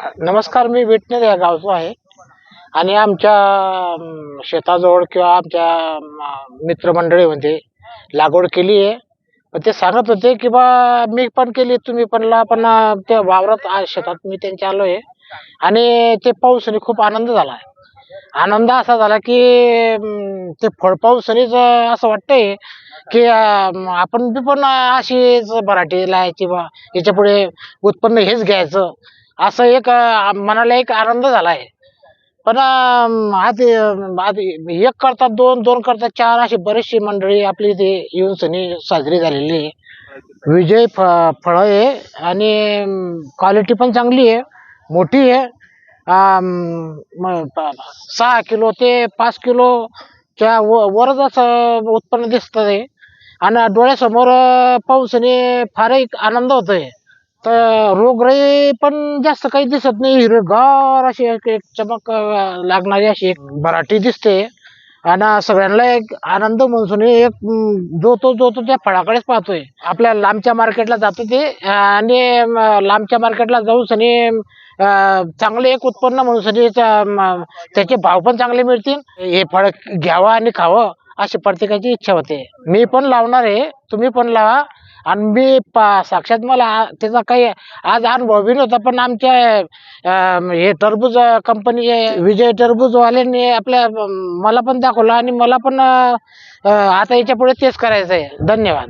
नमस्कार मी विटनेर या गावचो आहे. आणि आमच्या अं, शेताजवळ किंवा आमच्या अं, मित्रमंडळीमध्ये लागवड केली आहे. पण ते सांगत होते की बा मी पण केली तुम्ही पण ला पण अं, त्या वावरात आज शेतात मी त्यांच्या आलो आहे आणि ते पाऊसने खूप आनंद झाला आनंद असा झाला की अं, ते फळ पाऊसानेच असं वाटतंय की अं, आपण बी पण अशीच मराठी लायची बा. याच्यापुढे उत्पन्न हेच घ्यायचं. असं एक अं, मनाला एक आनंद झाला आहे. पण अं, आधी आधी एक करतात दोन दोन करतात चार अशी बरीचशी मंडळी आपली इथे येऊन सणी साजरी झालेली आहे. विजय फ फळं आहे आणि क्वालिटी पण चांगली आहे मोठी आहे. म- प- सहा किलो ते पाच किलोच्या व वरच असं उत्पन्न दिसतं आहे आणि डोळ्यासमोर अं, पाऊसने फार एक आनंद होतोय. तर रोगराई पण जास्त काही दिसत नाही. हिरवगार अशी एक एक चमक अं, लागणारी अशी एक भराटी दिसते. आणि सगळ्यांना एक आनंद म्हणून एक अं, जो तो जो तो त्या फळाकडेच पाहतोय. आपल्या लांबच्या मार्केटला जातो ते अं, आणि अं, लांबच्या मार्केटला जाऊन सनी अं, चांगले एक उत्पन्न म्हणून सनी त्या- म- त्याचे भाव पण चांगले मिळतील. हे फळ घ्यावं आणि खावं अशी प्रत्येकाची इच्छा होते. मी पण लावणार आहे. तुम्ही पण लावा. आणि मी पा साक्षात मला त्याचा काही आज अनुभव बी नव्हता पण आमच्या अं, हे टरबूज कंपनी विजय टरबूजवाल्यांनी आपल्या अं, मला पण दाखवलं आणि मला पण अं, आता याच्यापुढे तेच करायचं आहे धन्यवाद.